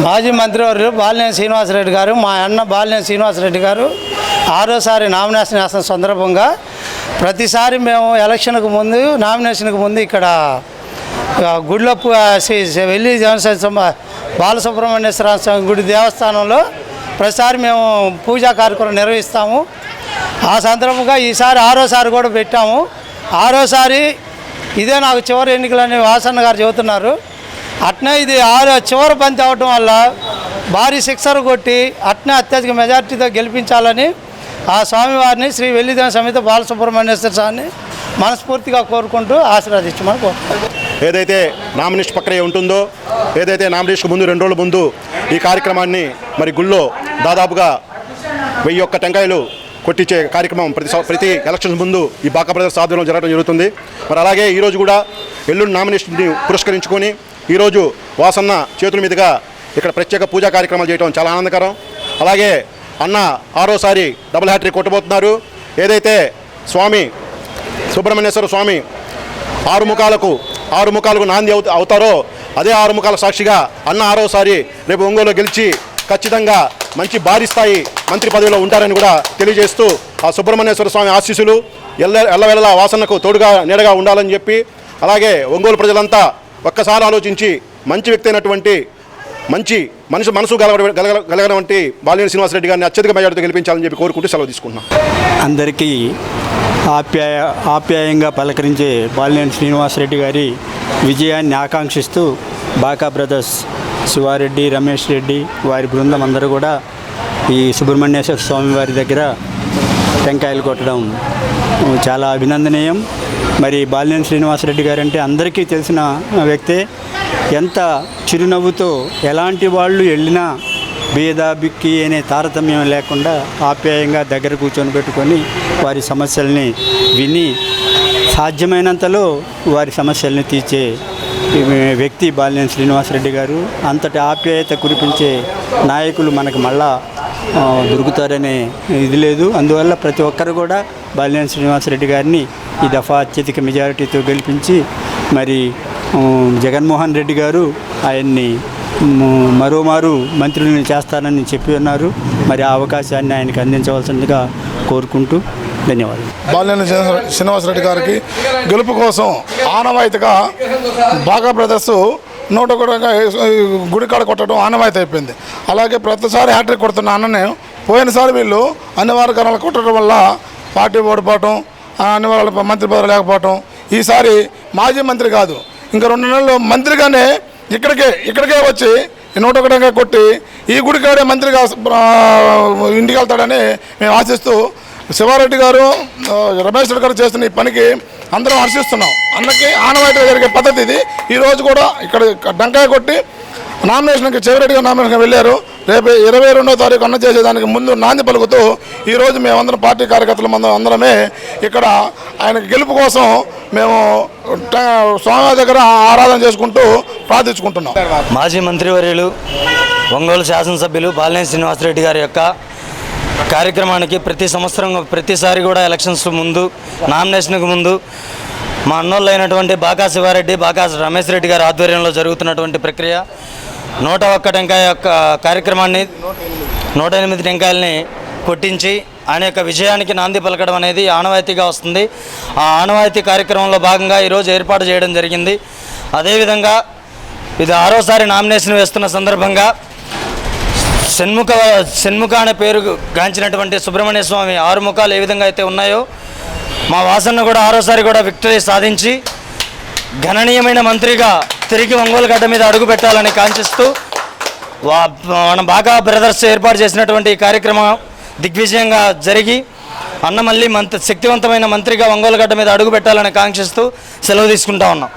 మాజీ మంత్రివర్యులు బాలినేని శ్రీనివాసరెడ్డి గారు మా అన్న బాలినేని శ్రీనివాసరెడ్డి గారు ఆరోసారి నామినేషన్ వేసిన సందర్భంగా ప్రతిసారి మేము ఎలక్షన్కు ముందు నామినేషన్కు ముందు ఇక్కడ గుడిలో పు- బాలసుబ్రహ్మణ్యేశ్వర స్వామి గుడి దేవస్థానంలో ప్రతిసారి మేము పూజా కార్యక్రమం నిర్వహిస్తాము. ఆ సందర్భంగా ఈసారి ఆరోసారి కూడా పెట్టాము. ఆరోసారి ఇదే నాకు చివరి ఎన్నికలని వాసన్న గారు చెబుతున్నారు. అట్నే ఇది ఆరు చివరి బంతి అవటం వల్ల భారీ సిక్సర్ కొట్టి అట్నే అత్యధిక మెజార్టీతో గెలిపించాలని ఆ స్వామివారిని శ్రీ వెల్లిదేవ సమేత బాలసుబ్రహ్మణ్యేశ్వర స్వామిని మనస్ఫూర్తిగా కోరుకుంటూ ఆశీర్వదించమని కోరుకుంటున్నాను. ఏదైతే నామినేషన్ ప్రక్రియ ఉంటుందో ఏదైతే నామినేషన్ ముందు రెండు రోజుల ముందు ఈ కార్యక్రమాన్ని మరి గుళ్ళో దాదాపుగా వెయ్యి ఒక్క టెంకాయలు కొట్టించే కార్యక్రమం ప్రతి ప్రతి ఎలక్షన్స్ ముందు ఈ బాకా బ్రదర్స్ ఆధ్వర్యంలో జరగడం జరుగుతుంది. మరి అలాగే ఈరోజు కూడా ఎల్లుండి నామినేషన్ని పురస్కరించుకొని ఈరోజు వాసన్న చేతుల మీదుగా ఇక్కడ ప్రత్యేక పూజా కార్యక్రమాలు చేయడం చాలా ఆనందకరం. అలాగే అన్న ఆరోసారి డబుల్ హ్యాట్రిక్ కొట్టబోతున్నారు. ఏదైతే స్వామి సుబ్రహ్మణ్యేశ్వర స్వామి ఆరు ముఖాలకు ఆరు ముఖాలకు నాంది అవుత అవుతారో అదే ఆరు ముఖాల సాక్షిగా అన్న ఆరోసారి రేపు ఒంగోలు గెలిచి ఖచ్చితంగా మంచి భారీ స్థాయి మంత్రి పదవిలో ఉంటారని కూడా తెలియజేస్తూ ఆ సుబ్రహ్మణ్యేశ్వర స్వామి ఆశీస్సులు ఎల్ల ఎల్లవెల్లలా వాసనకు తోడుగా నీడగా ఉండాలని చెప్పి అలాగే ఒంగోలు ప్రజలంతా ఒక్కసారి ఆలోచించి మంచి వ్యక్తి అయినటువంటి మంచి మనసు మనసు గలగ గలగ- గలగనటువంటి బాలినేని శ్రీనివాసరెడ్డి గారిని అత్యధిక మెజార్టీతో గెలిపించాలని చెప్పి కోరుకుంటూ సెలవు తీసుకుంటున్నాం. అందరికీ ఆప్యాయ ఆప్యాయంగా పలకరించే బాలినేని శ్రీనివాసరెడ్డి గారి విజయాన్ని ఆకాంక్షిస్తూ బాకా బ్రదర్స్ శివారెడ్డి రమేష్ రెడ్డి వారి బృందం అందరూ కూడా ఈ సుబ్రహ్మణ్యేశ్వర స్వామి వారి దగ్గర టెంకాయలు కొట్టడం చాలా అభినందనీయం. మరి బాలినేని శ్రీనివాసరెడ్డి గారు అంటే అందరికీ తెలిసిన వ్యక్తే ఎంత చిరునవ్వుతో ఎలాంటి వాళ్ళు వెళ్ళినా బీద బిక్కి అనే తారతమ్యం లేకుండా ఆప్యాయంగా దగ్గర కూర్చొని పెట్టుకొని వారి సమస్యల్ని విని సాధ్యమైనంతలో వారి సమస్యల్ని తీర్చే వ్యక్తి బాలినేని శ్రీనివాసరెడ్డి గారు. అంతటి ఆప్యాయత కురిపించే నాయకులు మనకు మళ్ళా దొరుకుతారనే ఇది లేదు. అందువల్ల ప్రతి ఒక్కరు కూడా బాలినేని శ్రీనివాసరెడ్డి గారిని ఈ దఫా అత్యధిక మెజారిటీతో గెలిపించి మరి జగన్మోహన్ రెడ్డి గారు ఆయన్ని మరోమారు మంత్రులను చేస్తానని చెప్పి ఉన్నారు మరి ఆ అవకాశాన్ని ఆయనకు అందించవలసిందిగా కోరుకుంటూ ధన్యవాదాలు. బాలినేని శ్రీనివాసరెడ్డి గారికి గెలుపు కోసం ఆనవాయితీగా బాగా బ్రదర్స్ నూట కూడా గుడి కాడ కొట్టడం ఆనవాయితీ అయిపోయింది. అలాగే ప్రతిసారి హ్యాట్రిక్ కొడుతున్న అన్ననే పోయినసారి వీళ్ళు అనివార్య కారణాలు కొట్టడం వల్ల పార్టీ ఓడిపోవటం ఆ మంత్రి పదవి లేకపోవటం. ఈసారి మాజీ మంత్రి కాదు. ఇంకా రెండు నెలలు మంత్రిగానే ఇక్కడికే ఇక్కడికే వచ్చి నూట ఒకటంగా కొట్టి ఈ గుడికాడే మంత్రిగా ఇంటికి వెళ్తాడని మేము ఆశిస్తూ శివారెడ్డి గారు రమేష్ రెడ్డి గారు చేస్తున్న ఈ పనికి అందరం హర్షిస్తున్నాం. అన్నకి ఆనవాయితీగా జరిగే పద్ధతి ఇది. ఈరోజు కూడా ఇక్కడ డంకాయ కొట్టి నామినేషన్కి చివరిగా నామినేషన్కి వెళ్ళారు. రేపు ఇరవై రెండో తారీఖు అన్న చేసేదానికి ముందు నాంది పలుకుతూ ఈరోజు మేమందరం పార్టీ కార్యకర్తలు మనం అందరమే ఇక్కడ ఆయన గెలుపు కోసం మేము ట- స్వామి దగ్గర ఆరాధన చేసుకుంటూ ప్రార్థించుకుంటున్నాం. మాజీ మంత్రివర్యులు ఒంగోలు శాసనసభ్యులు బాలినేని శ్రీనివాసరెడ్డి గారి యొక్క కార్యక్రమానికి ప్రతి సంవత్సరం ప్రతిసారి కూడా ఎలక్షన్స్ ముందు నామినేషన్కి ముందు మా అన్నోళ్ళు అయినటువంటి బాకా శివారెడ్డి బాకా రమేష్ రెడ్డి గారి ఆధ్వర్యంలో జరుగుతున్నటువంటి ప్రక్రియ నూట ఒక్క టెంకాయ యొక్క కార్యక్రమాన్ని నూట ఎనిమిది టెంకాయలని కొట్టించి ఆయన యొక్క విజయానికి నాంది పలకడం అనేది ఆనవాయితీగా వస్తుంది. ఆ ఆనవాయితీ కార్యక్రమంలో భాగంగా ఈరోజు ఏర్పాటు చేయడం జరిగింది. అదేవిధంగా ఇది ఆరోసారి నామినేషన్ వేస్తున్న సందర్భంగా షణ్ముఖ షణ్ముఖ అనే పేరు గాంచినటువంటి సుబ్రహ్మణ్య స్వామి ఆరు ముఖాలు ఏ విధంగా అయితే ఉన్నాయో మా వాసన్న కూడా ఆరోసారి కూడా విక్టరీ సాధించి గణనీయమైన మంత్రిగా తిరిగి ఒంగోలు గడ్డ మీద అడుగు పెట్టాలని కాంక్షిస్తూ వా మన బాగా బ్రదర్స్ ఏర్పాటు చేసినటువంటి ఈ కార్యక్రమం దిగ్విజయంగా జరిగి అన్న మళ్ళీ మంత్రి శక్తివంతమైన మంత్రిగా ఒంగోలు గడ్డ మీద అడుగు పెట్టాలని కాంక్షిస్తూ సెలవు తీసుకుంటా ఉన్నాం.